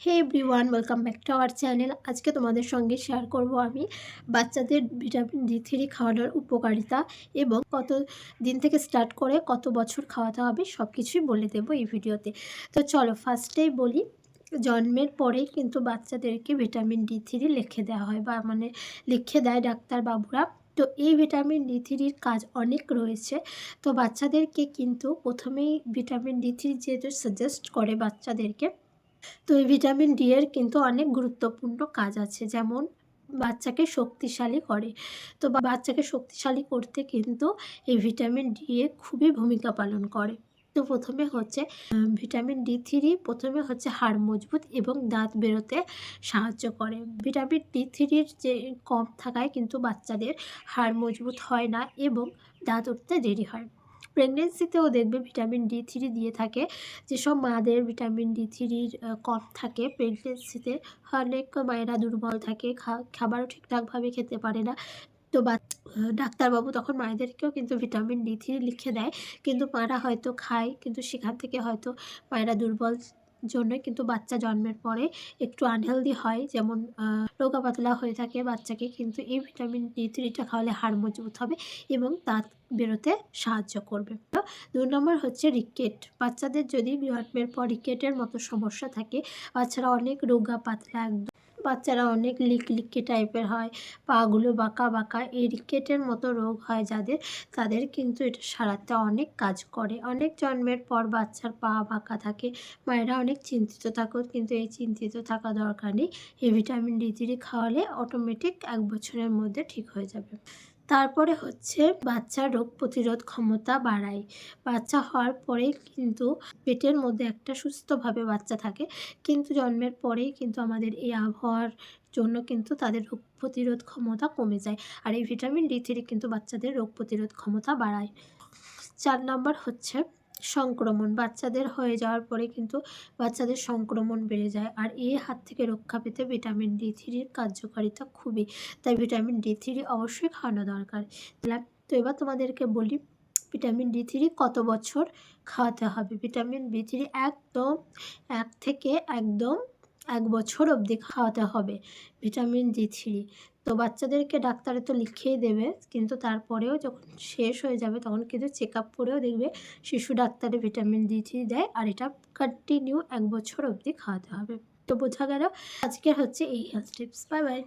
Hey everyone welcome back to our channel আজকে তোমাদের সঙ্গে শেয়ার করব আমি বাচ্চাদের ভিটামিন ডি থ্রি খাওয়ানোর উপকারিতা এবং কত দিন থেকে স্টার্ট করে কত বছর খাওয়াতে হবে সব কিছুই বলে দেবো এই ভিডিওতে। তো চলো ফার্স্টেই বলি, জন্মের পরেই কিন্তু বাচ্চাদেরকে ভিটামিন ডি থ্রি লিখে দেওয়া হয় বা মানে লিখে দেয় ডাক্তারবাবুরা তো এই ভিটামিন ডি থ্রির কাজ অনেক রয়েছে। তো বাচ্চাদেরকে কিন্তু প্রথমেই ভিটামিন ডি থ্রি যেহেতু সাজেস্ট করে বাচ্চাদেরকে তো এই ভিটামিন ডি এর কিন্তু অনেক গুরুত্বপূর্ণ কাজ আছে। যেমন বাচ্চাকে শক্তিশালী করে। তো বাচ্চাকে শক্তিশালী করতে কিন্তু এই ভিটামিন ডি এ খুবই ভূমিকা পালন করে। তো প্রথমে হচ্ছে ভিটামিন ডি থ্রি প্রথমে হচ্ছে হাড় মজবুত এবং দাঁত বেরোতে সাহায্য করে। ভিটামিন ডি থ্রির যে কম থাকায় কিন্তু বাচ্চাদের হাড় মজবুত হয় না এবং দাঁত উঠতে দেরি হয়। প্রেগনেন্সিতেও দেখবে ভিটামিন ডি থ্রি দিয়ে থাকে, যেসব মাদের ভিটামিন ডি থ্রির কম থাকে প্রেগনেন্সিতে অনেক মায়েরা দুর্বল থাকে খাবারও ঠিকঠাকভাবে খেতে পারে না। তো বা ডাক্তারবাবু তখন মায়েদেরকেও কিন্তু ভিটামিন ডি থ্রি লিখে দেয়। কিন্তু মারা হয়তো খায়, কিন্তু সেখান থেকে হয়তো মায়েরা দুর্বল জন্য কিন্তু বাচ্চা জন্মের পরে একটু আনহেলদি হয়। যেমন রোগা পাতলা হয়ে থাকে বাচ্চাকে কিন্তু এই ভিটামিন ডি থ্রিটা খাওয়ালে হাড় মজবুত হবে এবং দাঁত বেরোতে সাহায্য করবে। দু নম্বর হচ্ছে রিকেট বাচ্চাদের যদি জন্মের পর রিকেটের মতো সমস্যা থাকে বাচ্চারা অনেক রোগা পাতলা একদম বাচ্চারা অনেক লিক লিকি টাইপের হয়, পাগুলো বাঁকা বাঁকা এরিকেটের মতো রোগ হয় যাদের, তাদের কিন্তু এটা সারাতে অনেক কাজ করে। অনেক জন্মের পর বাচ্চার পা বাঁকা থাকে, মায়েরা অনেক চিন্তিত থাকো, কিন্তু এই চিন্তিত থাকা দরকার নেই। এই ভিটামিন ডি থ্রি খাওয়ালে অটোমেটিক এক বছরের মধ্যে ঠিক হয়ে যাবে। তারপরে হচ্ছে বাচ্চার রোগ প্রতিরোধ ক্ষমতা বাড়ায়। বাচ্চা হওয়ার পরেই কিন্তু পেটের মধ্যে একটা সুস্থভাবে বাচ্চা থাকে। কিন্তু জন্মের পরেই কিন্তু আমাদের এই আবহাওয়ার জন্য কিন্তু তাদের রোগ প্রতিরোধ ক্ষমতা কমে যায় আর এই ভিটামিন ডি থ্রি কিন্তু বাচ্চাদের রোগ প্রতিরোধ ক্ষমতা বাড়ায়। চার নম্বর হচ্ছে সংক্রমণ। বাচ্চাদের হয়ে যাওয়ার পরে কিন্তু বাচ্চাদের সংক্রমণ বেড়ে যায়। আর এই হাত থেকে রক্ষা পেতে ভিটামিন ডি থ্রির কার্যকারিতা খুবই। তাই ভিটামিন ডি থ্রি অবশ্যই খাওয়ানো দরকার। তো এবার তোমাদেরকে বলি, ভিটামিন ডি থ্রি কত বছর খাওয়াতে হবে? ভিটামিন ডি থ্রি একদম, এক থেকে একদম এক বছর অবধি খাওয়াতে হবে, ভিটামিন ডি থ্রি। তো বাচ্চাদেরকে ডাক্তারে তো লিখেই দেবে, কিন্তু তারপরেও যখন শেষ হয়ে যাবে তখন কিন্তু চেক আপ করেও দেখবে শিশু ডাক্তারে ভিটামিন ডি থ্রি দেয় আর এটা কন্টিনিউ এক বছর অবধি খাওয়াতে হবে। তো বোঝা গেল আজকের হচ্ছে এই হেলথ টিপস বাই বাই